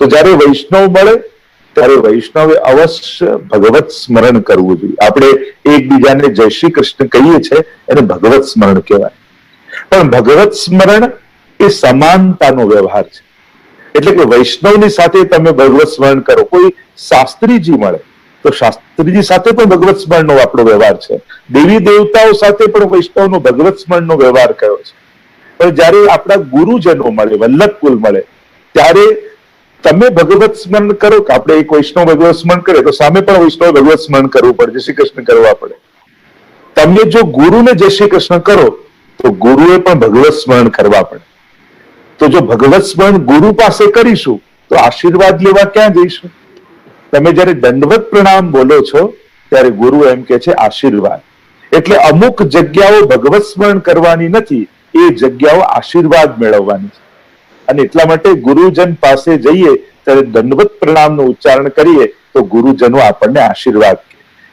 તો જ્યારે વૈષ્ણવ મળે, ત્યારે વૈષ્ણવે અવશ્ય ભગવત સ્મરણ કરવું જોઈએ. આપણે એકબીજાને જય શ્રી કૃષ્ણ કહીએ છીએ, એને ભગવત સ્મરણ કહેવાય. પણ ભગવત સ્મરણ એ સમાનતાનો વ્યવહાર છે. એટલે કે વૈષ્ણવની સાથે તમે ભગવત સ્મરણ કરો. કોઈ શાસ્ત્રીજી મળે, તો શાસ્ત્રીજી સાથે પણ ભગવત સ્મરણનો આપણો વ્યવહાર છે. દેવી દેવતાઓ સાથે પણ વૈષ્ણવનો ભગવત સ્મરણનો વ્યવહાર કયો છે? પણ જ્યારે આપણા ગુરુજનો મળે વલ્લભ કુલ મળે ત્યારે તમે ભગવત સ્મરણ કરો કે આપણે એક વૈષ્ણવ ભગવત સ્મરણ કરીએ, તો સામે પણ વૈષ્ણવ ભગવત સ્મરણ કરવું પડે, જય શ્રી કૃષ્ણ કરવા પડે. તમે જો ગુરુને જય શ્રી કૃષ્ણ કરો, તો ગુરુએ પણ ભગવત સ્મરણ કરવા પડે. તો જો ભગવત સ્મરણ ગુરુ પાસે કરીશું, તો આશીર્વાદ લેવા ક્યાં જઈશું? તમે જ્યારે દંડવત પ્રણામ બોલો છો, ત્યારે ગુરુ એમ કે છે, આશીર્વાદ. એટલે અમુક જગ્યાઓ ભગવત સ્મરણ કરવાની નથી, એ જગ્યાઓ આશીર્વાદ મેળવવાની છે. અને એટલા માટે ગુરુજન પાસે જઈએ, ત્યારે દંડવત પ્રણામનું ઉચ્ચારણ કરીએ, તો ગુરુજનો આપણને આશીર્વાદ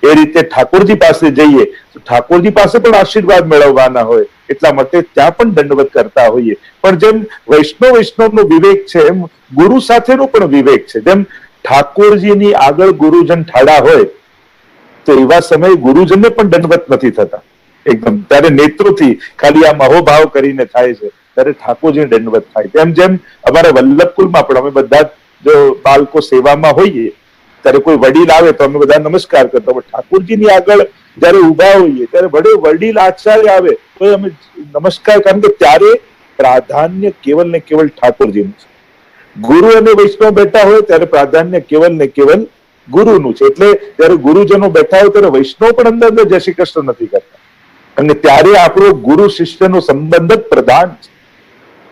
એ રીતે ઠાકોરજી પાસે જઈએ, તો ઠાકોરજી પાસે પણ આશીર્વાદ મેળવવાના હોય, એટલા માટે ત્યાં પણ દંડવત કરતા હોઈએ. પણ જેમ વૈષ્ણવ વૈષ્ણવનો વિવેક છે, એમ ગુરુ સાથેનો પણ વિવેક છે. જેમ ઠાકોરજીની આગળ ગુરુજન ઠાડા હોય, તો એવા સમયે ગુરુજનને પણ દંડવત નથી થતા. એકદમ, ત્યારે નેત્રોથી ખાલી આ મહોભાવ કરીને થાય છે. ત્યારે ઠાકોરજી દંડવત થાય તેમ જેમ અમારા વલ્લભકુલમાં પણ અમે બધા જો બાળકો સેવામાં હોઈએ, ત્યારે કોઈ વડીલ આવે તો અમે બધા નમસ્કાર કરતા હોય ઠાકોરજીની આગળ જયારે ઊભા હોઈએ, ત્યારે વડે વડીલ આચાર્ય આવે, તો અમે નમસ્કાર, કારણ કે ત્યારે પ્રાધાન્ય કેવલ ને કેવલ ઠાકોરજીનું છે. ગુરુ અને વૈષ્ણવ બેઠા હોય, ત્યારે પ્રાધાન્ય કેવલ ને કેવલ ગુરુનું છે. એટલે જયારે ગુરુજનો બેઠા હોય, ત્યારે વૈષ્ણવ પણ અંદર અંદર જય શ્રી કૃષ્ણ નથી કરતા. અને ત્યારે આપણો ગુરુ શિષ્યનો સંબંધ પ્રધાન છે.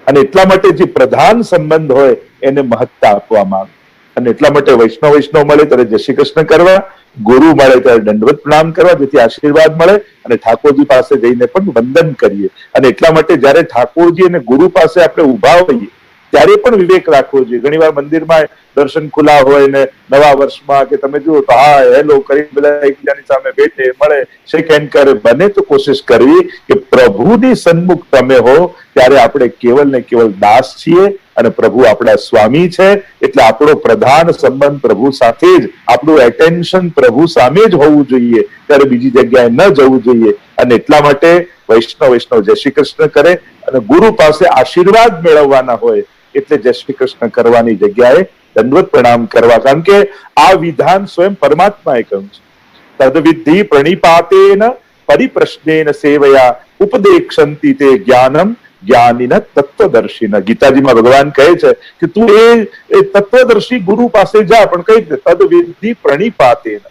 અને એટલા માટે જે પ્રધાન સંબંધ હોય એને મહત્તા આપવામાં આવે. અને એટલા માટે વૈષ્ણવ વૈષ્ણવ મળે ત્યારે જય શ્રી કૃષ્ણ કરવા, ગુરુ મળે ત્યારે દંડવત પ્રણામ કરવા, જેથી આશીર્વાદ મળે અને ઠાકોરજી પાસે જઈને પણ વંદન કરીએ. અને એટલા માટે જ્યારે ઠાકોરજી અને ગુરુ પાસે આપણે ઊભા હોઈએ ત્યારે પણ વિવેક રાખવો જોઈએ. ઘણીવાર મંદિરમાં દર્શન ખુલ્લા હોય ને નવા વર્ષમાં કે તમે જુઓ તો, હા હેલો કરી બધા એકબીજાની સામે બેઠે, મળે શેક હેન્ડ કરે. બને તો કોશિશ કરવી કે પ્રભુની સન્મુખ તમે હો, ત્યારે આપણે કેવલ ને કેવલ દાસ છીએ અને પ્રભુ આપણા સ્વામી છે. એટલે આપણો પ્રધાન સંબંધ પ્રભુ સાથે જ, આપણું એટેન્શન પ્રભુ સામે જ હોવું જોઈએ. ત્યારે બીજી જગ્યાએ ન જવું જોઈએ. અને એટલા માટે વૈષ્ણવ વૈષ્ણવ જય શ્રી કૃષ્ણ કરે અને ગુરુ પાસે આશીર્વાદ મેળવવાના હોય એટલે જય શ્રી કૃષ્ણ કરવાની જગ્યાએ દંડવત પ્રણામ કરવા. કારણ કે આ વિધાન સ્વયં પરમાત્માએ કહ્યું છે. તદવિધિ પ્રણિપાતેન પરિપ્રશ્નેન સેવયા ઉપદેક્ષંતિ તે જ્ઞાનમ જ્ઞાનીન તત્વદર્શીન. ગીતાજીમાં ભગવાન કહે છે કે તું એ તત્વદર્શી ગુરુ પાસે જા, પણ કઈ તદવિધિ પ્રણિપાતેન.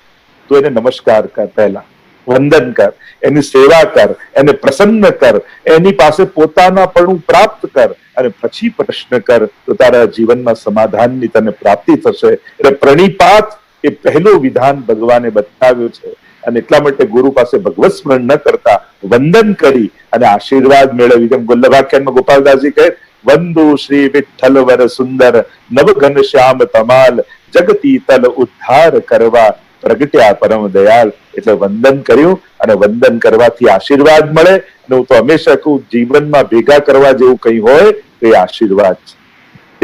તું એને નમસ્કાર કર પહેલા. વંદન કર, એની સેવા કર, એને પ્રસન્ન કર, એની પાસે પોતાનાપણું પ્રાપ્ત કર. અને પછી પ્રશ્ન કર, તો તારા જીવનમાં સમાધાનની તને પ્રાપ્તિ થશે. એટલે પ્રણીપાત એ પહેલું વિધાન ભગવાને બતાવ્યું છે. અને એટલા માટે ગુરુ પાસે ભગવત સ્મરણ ન કરતા વંદન કરી અને આશીર્વાદ મેળવી. જેમ ગુલ્લભાખ્યાનમાં ગોપાલદાસજી કહે, વંદુ શ્રી વિઠ્ઠલ વર સુંદર નવ ઘન શ્યામ તમાલ, જગતી તલ ઉદ્ધાર કરવા પ્રગટ્યા પરમ દયાળ એટલે વંદન કર્યું અને વંદન કરવાથી આશીર્વાદ મળે. અને હું તો હંમેશા કહું, જીવનમાં ભેગા કરવા જેવું કંઈ હોય, તો એ આશીર્વાદ છે.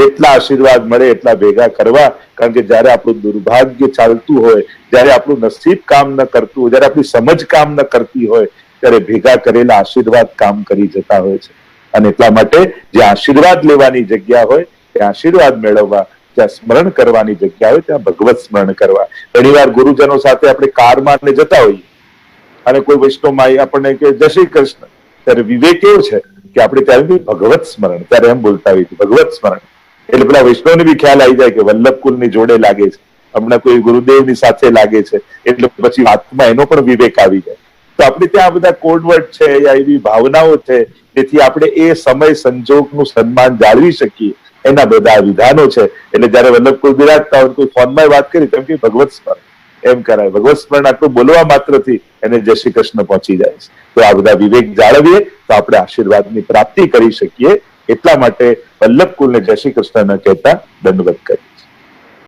એટલા આશીર્વાદ મળે, એટલા ભેગા કરવા. કારણ કે જ્યારે આપણું દુર્ભાગ્ય ચાલતું હોય, જ્યારે આપણું નસીબ કામ ન કરતું હોય, જ્યારે આપણી સમજ કામ ન કરતી હોય, ત્યારે ભેગા કરેલા આશીર્વાદ કામ કરી જતા હોય છે. અને એટલા માટે જે આશીર્વાદ લેવાની જગ્યા હોય ત્યાં આશીર્વાદ મેળવવા જ્યાં સ્મરણ કરવાની જગ્યા હોય, ત્યાં ભગવત સ્મરણ કરવા. ઘણીવાર ગુરુજનો સાથે આપણે કારમાં ને જતા હોઈએ. અને કોઈ વૈષ્ણવમાં આપણને કે જય શ્રી કૃષ્ણ. ત્યારે વિવેક એવો છે કે આપણે ત્યારે ભગવત સ્મરણ, ત્યારે એમ બોલતા હોઈએ ભગવત સ્મરણ. એટલે પેલા વૈષ્ણવને બી ખ્યાલ આવી જાય કે વલ્લભ કુલની જોડે લાગે છે. હમણાં કોઈ ગુરુદેવની સાથે લાગે છે. એટલે પછી આત્મા એનો પણ વિવેક આવી જાય. તો આપણે ત્યાં બધા કોડવર્ડ છે યા એવી ભાવનાઓ છે. તેથી આપણે એ સમય સંજોગનું સન્માન જાળવી શકીએ. એના બધા વિધાનો છે. એટલે જયારે વલ્લભ કોઈ બિરાજતા હોય કોઈ ફોનમાં વાત કરી તેમ કે ભગવત સ્મરણ. એમ કરાય. ભગવત સ્મરણ આટલું બોલવા માત્રથી એને જય શ્રી કૃષ્ણ પહોંચી જાય છે. તો આ બધા વિવેક જાળવીએ, તો આપણે આશીર્વાદની પ્રાપ્તિ કરી શકીએ. એટલા માટે વલ્લભ કુલને જય શ્રી કૃષ્ણ ન કહેતા, દંડવત કરીએ.